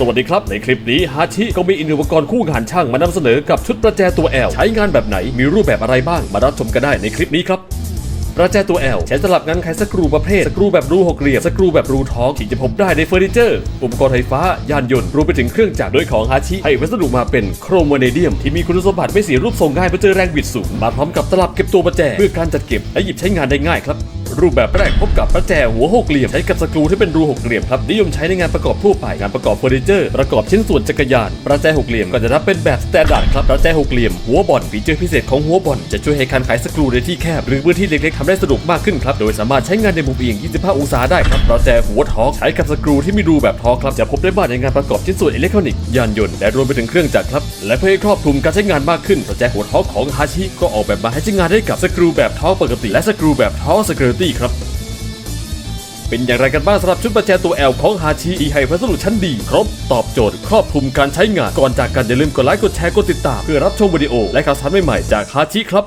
สวัสดีครับ ในคลิปนี้ฮาชิก็มีอินอุปกรณ์คู่งานช่างมานำเสนอกับชุดประแจตัว L ใช้งานแบบไหนมีรูปแบบอะไรบ้างมารับชมกันได้ในคลิปนี้ครับประแจตัว L ใช้สลับงานไขสกรูประเภทสกรูแบบรูหกเหลี่ยมสกรูแบบรูท้องที่จะพบได้ในเฟอร์นิเจอร์ อุปกรณ์ไฟฟ้ายานยนต์รวมไปถึงเครื่องจักรโดยของฮาชิให้วัสดุมาเป็นโครโมเนเดียม ที่มีคุณสมบัติไม่เสียรูปทรงง่ายเมื่อเจอแรงบิดสูงมาพร้อมกับตลับเก็บตัวประแจเพื่อการจัดเก็บและหยิบใช้งานได้ง่ายครับ รูปแบบแรกพบกับประแจหัวหกเหลี่ยมใช้กับสกรูที่เป็นรูหกเหลี่ยมครับนิยมใช้ในงานประกอบทั่วไปงานประกอบเฟอร์นิเจอร์ประกอบชิ้นส่วนจักรยานประแจหกเหลี่ยมก็จะรับเป็นแบบสแตนดาร์ดครับประแจหกเหลี่ยมหัวบอลฟีเจอร์พิเศษของหัวบอลจะช่วยให้การขายสกรูในที่แคบหรือพื้นที่เล็กๆทำได้สะดวกมากขึ้นครับโดยสามารถใช้งานในมุมเอียง 25 องศาได้ครับประแจหัวทอกใช้กับสกรูที่มีรูแบบทอกครับจะพบได้บ้างในงานประกอบชิ้นส่วนอิเล็กทรอนิกส์ยานยนต์และรวมไปถึงเครื่องจักรครับและเพื่อให้ครอบคลุมการใช้งานมากขึ้นประแจหัวทอกของฮาชิก็ออกแบบมาให้ใช้งานได้กับสกรูแบบทอกปกติและสกรูแบบทอกสเกอร์ตีครับ เป็นอย่างไรกันบ้างสำหรับชุดประแจตัวแอลของฮาชิที่ให้พัสดุชั้นดีครบตอบโจทย์ครอบคลุมการใช้งานก่อนจากกันอย่าลืมกดไลค์กดแชร์กดติดตาม เพื่อรับชมวิดีโอและข่าวสารใหม่ๆจากฮาชิครับ